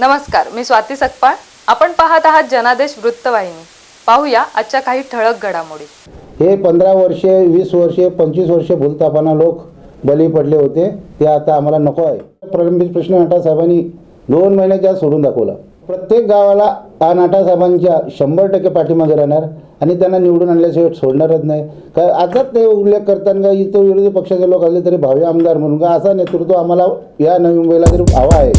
नमस्कार मी स्वाती सकपाळ. आपण पाहत आहात जनादेश वृत्तवाहिनी. पाहूया आजच्या काही ठळक घडामोडी. हे पंधरा वर्षे वीस वर्षे पंचवीस वर्षे भूलतापाना लोक बली पडले होते. ते आता आम्हाला नको आहे. प्रलंबित प्रश्न नटा साहेबांनी दोन महिन्याच्या सोडून दाखवला. प्रत्येक गावाला हा नाटासाहेबांच्या शंभर टक्के पाठीमागे राहणार आणि त्यांना निवडून आणल्याशिवाय सोडणारच नाही. कारण आताच ते उल्लेख करताना का इतर विरोधी पक्षाचे लोक आले तरी भावी आमदार म्हणून का असा नेतृत्व आम्हाला या नवी मुंबईला तरी हवा आहे?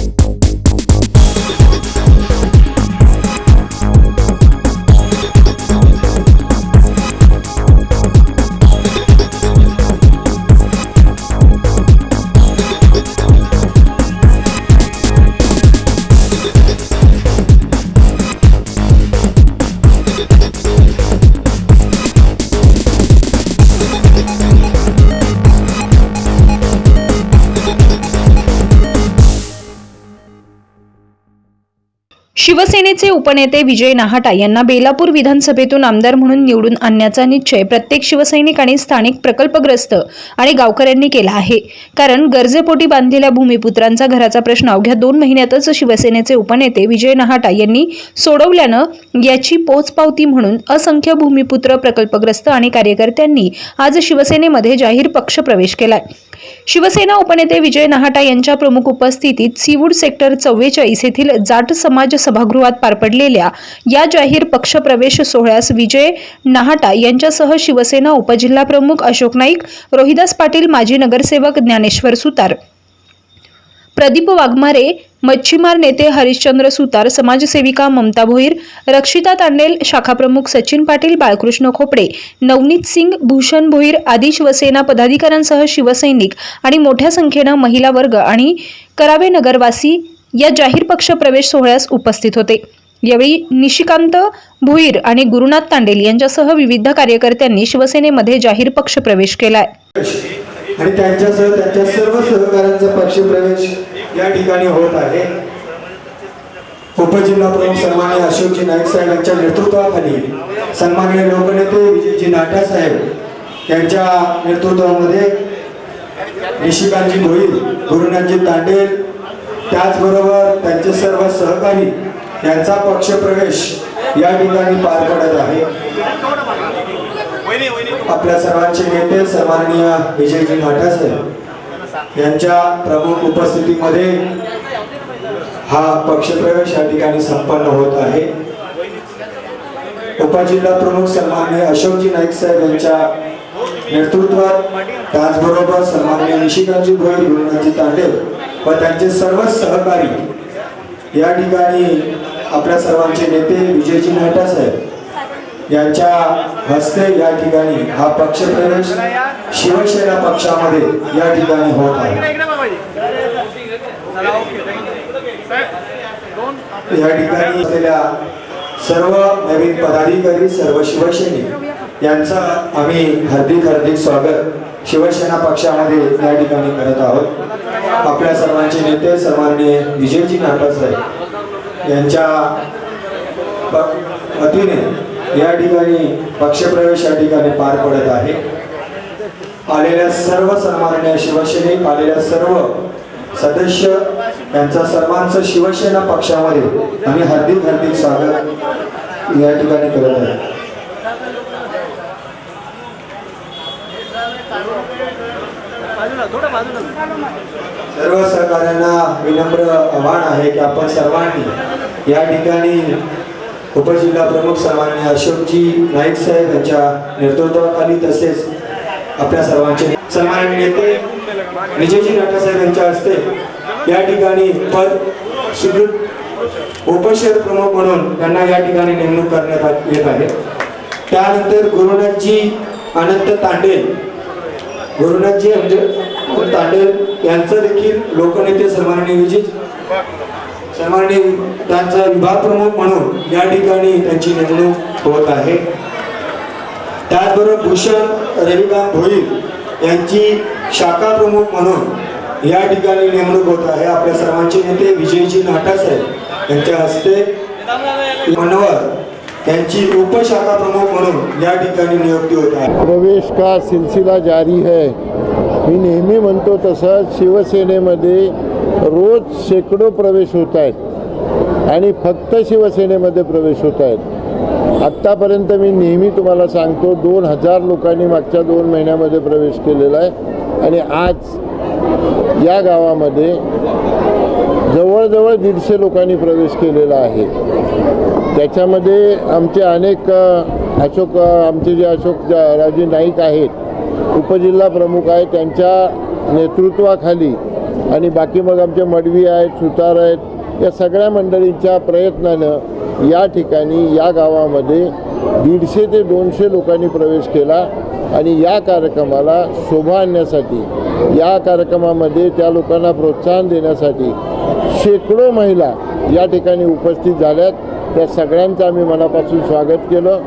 शिवसेनेचे उपनेते विजय नाहटा यांना बेलापूर विधानसभेतून आमदार म्हणून निवडून आणण्याचा निश्चय प्रत्येक शिवसैनिक आणि स्थानिक प्रकल्पग्रस्त आणि गावकऱ्यांनी केला आहे. कारण गरजेपोटी बांधलेल्या भूमिपुत्रांचा घराचा प्रश्न अवघ्या दोन महिन्यातच शिवसेनेचे उपनेते विजय नहाटा यांनी सोडवल्यानं याची पोचपावती म्हणून असंख्य भूमिपुत्र प्रकल्पग्रस्त आणि कार्यकर्त्यांनी आज शिवसेनेमध्ये जाहीर पक्षप्रवेश केलाय. शिवसेना उपनेते विजय नहाटा यांच्या प्रमुख उपस्थितीत सीवूड सेक्टर चव्वेचाळीस येथील जाट समाज सभागृहात पार पडलेल्या या जाहीर पक्षप्रवेश सोहळ्यास विजय नाहाटा यांच्यासह शिवसेना उपजिल्हा प्रमुख अशोक नाईक रोहिदास पाटील माजी नगरसेवक ज्ञानेश्वर सुतार. प्रदीप वाघमारे मच्छीमार नेते हरिश्चंद्र सुतार समाजसेविका ममता भोईर रक्षिता तांडेल शाखाप्रमुख सचिन पाटील बाळकृष्ण खोपडे नवनीत सिंग भूषण भोईर आदी शिवसेना पदाधिकाऱ्यांसह शिवसैनिक आणि मोठ्या संख्येनं महिला वर्ग आणि करावे नगरवासी या जाहीर पक्ष प्रवेश सोहळ्यास उपस्थित होते. यावेळी निशिकांत भुईर आणि गुरुनाथ तांडेल यांच्यासह विविध कार्यकर्त्यांनी शिवसेनेमध्ये जाहीर पक्ष प्रवेश केलाय. आणि त्यांच्यासह त्यांच्या सर्व सहकाऱ्यांचा पक्ष प्रवेश या ठिकाणी होत आहे. उपजिल्हा प्रमुख सन्मान्य अशोकजी नाईक साहेब यांच्या नेतृत्वाखाली सन्माननीय लोकनेते विजयजी नाटा साहेब यांच्या नेतृत्वामध्ये निशिकांतजी भोईर गुरुनाथजी तांडेल त्याचबरोबर त्यांचे सर्व सहकारी यांचा पक्षप्रवेश या ठिकाणी पार पडत आहे. आपल्या सर्वांचे नेते सन्माननीय विजयजी नाटासाहेब यांच्या प्रमुख उपस्थितीमध्ये हा पक्षप्रवेश या ठिकाणी संपन्न होत आहे. उपजिल्हा प्रमुख सन्माननीय अशोकजी नाईक साहेब यांच्या नेतृत्वात त्याचबरोबर सन्माननीय निशिकांतजी भोईर गुरुनाथजी तांडेव व त्यांचे सर्व सहकारी या ठिकाणी आपल्या सर्वांचे नेते विजयजी नाटा साहेब यांच्या हस्ते या ठिकाणी हा पक्षप्रवेश शिवसेना पक्षामध्ये या ठिकाणी होत आहे. या ठिकाणी असलेल्या सर्व नवीन पदाधिकारी सर्व शिवसैनिक यांचा आम्ही हार्दिक हार्दिक स्वागत शिवसेना पक्षामध्ये या ठिकाणी करत आहोत. आपल्या सर्वांचे नेते सन्माननीय विजयजी नाटा साहेब यांच्या वतीने या ठिकाणी पक्षप्रवेश या ठिकाणी पार पडत आहे. आलेल्या सर्व सन्माननीय शिवसैनिक आलेल्या सर्व सदस्य यांचा सर्वांचं शिवसेना पक्षामध्ये आम्ही हार्दिक हार्दिक स्वागत या ठिकाणी करत आहे सर्व सहकार्यांना विनम्र आव्हान आहे की आपण सर्वांनी या ठिकाणी उपजिल्हा प्रमुख सन्माननीय अशोकजी नाईक साहेब यांच्या नेतृत्वाखाली तसेच आपल्या सर्वांचे सन्माननीय नेते विजयजी नाटा साहेब यांच्या हस्ते या ठिकाणी पद सुदृढ उपशहर प्रमुख म्हणून त्यांना या ठिकाणी नेमणूक करण्यात येत आहे. त्यानंतर गुरुनाथजी अनंत तांडेल गुरुनाथजी म्हणजे तांडेल यांचं देखील लोकनेते सन्माननीय विजित सन्माननीय त्यांचा विभाग प्रमुख म्हणून या ठिकाणी त्यांची नेमणूक होत आहे. त्याचबरोबर भूषण रविकांत भोईर यांची शाखा प्रमुख म्हणून या ठिकाणी नेमणूक होत आहे. आपल्या सर्वांचे नेते विजयजी नाटा साहेब यांच्या हस्ते. मनोहर त्यांची उपशाखा प्रमुख म्हणून या ठिकाणी नियुक्ती होत आहे. प्रवेश का सिलसिला जारी है। मी नेहमी म्हणतो तसं शिवसेनेमध्ये रोज शेकडो प्रवेश होत आहेत आणि फक्त शिवसेनेमध्ये प्रवेश होत आहेत. आत्तापर्यंत मी नेहमी तुम्हाला सांगतो दोन हजार लोकांनी मागच्या दोन महिन्यामध्ये प्रवेश केलेला आहे आणि आज या गावामध्ये जवळजवळ दीडशे लोकांनी प्रवेश केलेला आहे. त्याच्यामध्ये आमचे अनेक अशोक आमचे जे अशोक राजे नाईक आहेत उपजिल्हा प्रमुख आहेत त्यांच्या नेतृत्वाखाली आणि बाकी मग आमचे मडवी आहेत सुतार आहेत या सगळ्या मंडळींच्या प्रयत्नानं या ठिकाणी या गावामध्ये दीडशे ते दोनशे लोकांनी प्रवेश केला आणि या कार्यक्रमाला शोभा आणण्यासाठी या कार्यक्रमामध्ये त्या लोकांना प्रोत्साहन देण्यासाठी शेकडो महिला या ठिकाणी उपस्थित झाल्यात. त्या सगळ्यांचं आम्ही मनापासून स्वागत केलं.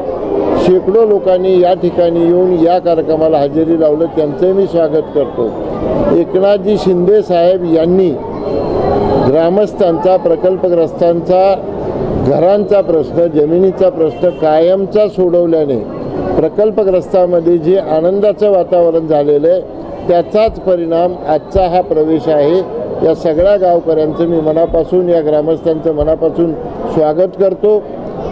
शेकडो लोकांनी या ठिकाणी येऊन या कार्यक्रमाला हजेरी लावलं. त्यांचं मी स्वागत करतो. एकनाथजी शिंदे साहेब यांनी ग्रामस्थांचा प्रकल्पग्रस्तांचा घरांचा प्रश्न जमिनीचा प्रश्न कायमचा सोडवल्याने प्रकल्पग्रस्तामध्ये जे आनंदाचं वातावरण झालेलं आहे त्याचाच परिणाम आजचा हा प्रवेश आहे. या सगळ्या गावकऱ्यांचं मी मनापासून या ग्रामस्थांचं मनापासून स्वागत करतो.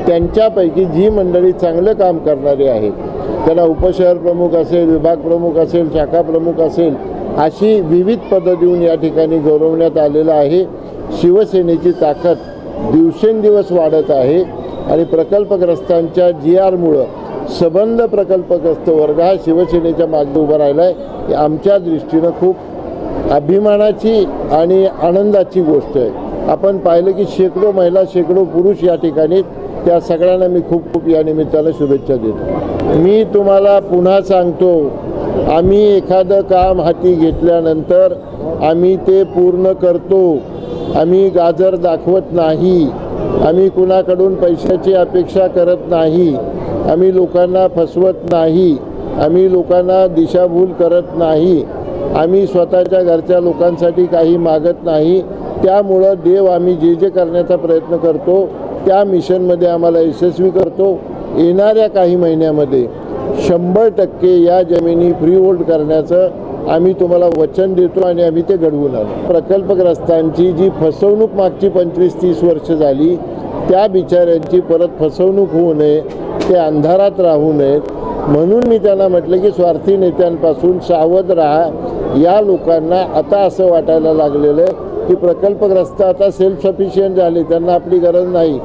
त्यांच्यापैकी जी मंडळी चांगलं काम करणारी आहे त्यांना उपशहर प्रमुख असेल विभाग प्रमुख असेल शाखा प्रमुख असेल अशी विविध पदं देऊन या ठिकाणी गौरवण्यात आलेलं आहे. शिवसेनेची ताकद दिवसेंदिवस वाढत आहे आणि प्रकल्पग्रस्तांच्या जी आरमुळं सबंध प्रकल्पग्रस्त वर्ग हा शिवसेनेच्या मागे उभा राहिला आहे आमच्या दृष्टीनं खूप अभिमानाची आणि आनंदाची गोष्ट आहे. आपण पाहिलं की शेकडो महिला शेकडो पुरुष या ठिकाणी त्या सगळ्यांना मी खूप खूप या निमित्तानं शुभेच्छा देतो. मी तुम्हाला पुन्हा सांगतो आम्ही एखादं काम हाती घेतल्यानंतर आम्ही ते पूर्ण करतो. आम्ही गाजर दाखवत नाही. आम्ही कुणाकडून पैशाची अपेक्षा करत नाही. आम्ही लोकांना फसवत नाही. आम्ही लोकांना दिशाभूल करत नाही. आम्ही स्वतःच्या घरच्या लोकांसाठी काही मागत नाही. त्यामुळं देव आम्ही जे जे करण्याचा प्रयत्न करतो त्या मिशनमध्ये आम्हाला यशस्वी करतो. येणाऱ्या काही महिन्यामध्ये शंभर टक्के या जमिनी फ्री होल्ड करण्याचं आम्ही तुम्हाला वचन देतो आणि आम्ही ते घडवून आलो प्रकल्पग्रस्तांची जी फसवणूक मागची पंचवीस तीस वर्ष झाली त्या बिचाऱ्यांची परत फसवणूक होऊ नये ते अंधारात राहू नयेत. म्हणून मी त्यांना म्हटलं की स्वार्थी नेत्यांपासून सावध राहा. या लोकांना आता असं वाटायला लागलेलं आहे की प्रकल्पग्रस्त आता सेल्फ सफिशियंट झाले त्यांना आपली गरज नाही.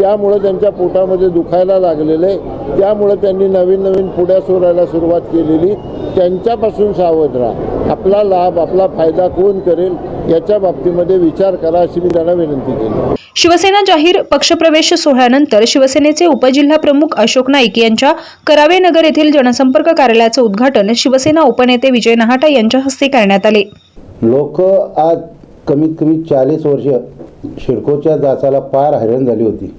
त्यामुळं त्यांच्या पोटामध्ये दुखायला लागलेलं आहे. त्यामुळं त्यांनी नवीन नवीन पुढ्या सोडायला सुरुवात केलेली. त्यांच्यापासून सावध राहा. आपला लाभ आपला फायदा कोण करेल? याच्या बाबतीमध्ये विचार करा अशी मी त्यांना विनंती केली. शिवसेना जाहीर पक्षप्रवेश सोहळ्यानंतर शिवसेनेचे उपजिल्हा प्रमुख अशोक नाईक यांच्या करावे नगर येथील जनसंपर्क कार्यालयाचं उद्घाटन शिवसेना उपनेते विजय नहाटा यांच्या हस्ते करण्यात आले. लोक आज कमीत कमी चाळीस वर्ष शिडकोच्या दासाला पार हैराण झाली होती.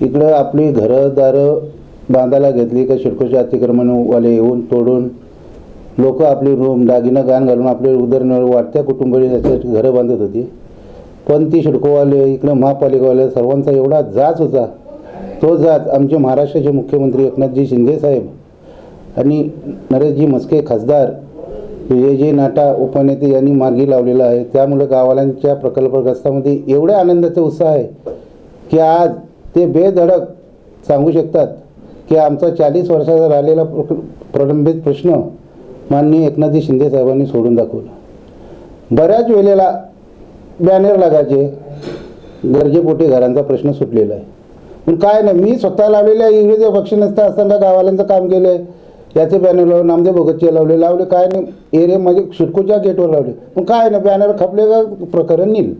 इकडं आपली घरं दारं बांधायला घेतली का शिडकोच्या अतिक्रमणवाले येऊन तोडून लोक आपली रूम दागिनं गाण घालून आपले उदरनिर्वाह वाढत्या कुटुंबाची त्याच्यासाठी घरं बांधत होती. पण ती शिडकोवाले इकडं महापालिकावाले सर्वांचा एवढा जाच होता. तो जात आमचे महाराष्ट्राचे मुख्यमंत्री एकनाथजी शिंदे साहेब आणि नरेशजी मस्के खासदार विजयजी नाटा उपनेते यांनी मार्गी लावलेला आहे. त्यामुळे गावाल्यांच्या प्रकल्पग्रस्तामध्ये एवढ्या आनंदाचा उत्साह आहे की आज ते बेधडक सांगू शकतात की आमचा चाळीस वर्षाचा राहिलेला प्रलंबित प्रश्न माननीय एकनाथजी शिंदे साहेबांनी सोडून दाखवलं. बऱ्याच वेळेला बॅनर लागायचे. गरजेपोटी घरांचा प्रश्न सुटलेला आहे. पण काय नाही मी स्वतः लावलेल्या इंग्रजी पक्ष नसता असताना गावाल्यांचं काम केलं आहे याचे बॅनर लावले नामदेव भगतचे लावले लावले काय नाही एरिया म्हणजे शिडकोच्या गेटवर लावले. पण काय नाही बॅनर खपले का प्रकरण नील.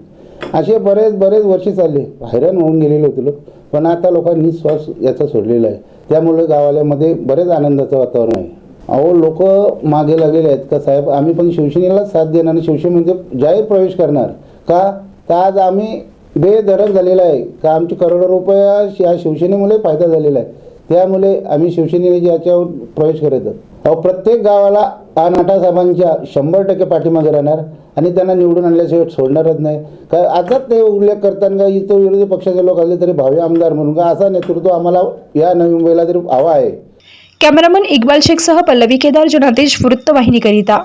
असे बरेच बरेच वर्ष चालले. हैराण होऊन गेलेले होते लोक. पण आता लोकांनी श्वास याचा सोडलेला आहे. त्यामुळे गावाल्यामध्ये बरेच आनंदाचं वातावरण आहे. अहो लोक मागे लागलेले आहेत का साहेब? आम्ही पण शिवसेनेला साथ देणार आणि शिवसेने म्हणजे जाहीर प्रवेश करणार. का? तर आज आम्ही बेधडक झालेला आहे. का? आमचे करोडो रुपया या शिवसेनेमुळे फायदा झालेला आहे. त्यामुळे आम्ही शिवसेनेने याच्यावर प्रवेश करत अहो प्रत्येक गावाला आ नाटा साहेबांच्या शंभर टक्के पाठीमागे राहणार आणि त्यांना निवडून आणल्याशिवाय सोडणारच नाही. का? आताच ते उल्लेख करताना का इथं विरोधी पक्षाचे लोक आले तरी भावी आमदार म्हणून? का असा नेतृत्व आम्हाला या नवी मुंबईला तरी हवा आहे? कॅमेरामन इक्बाल शेखसह पल्लवी केदार जनादेश वृत्तवाहिनीकरिता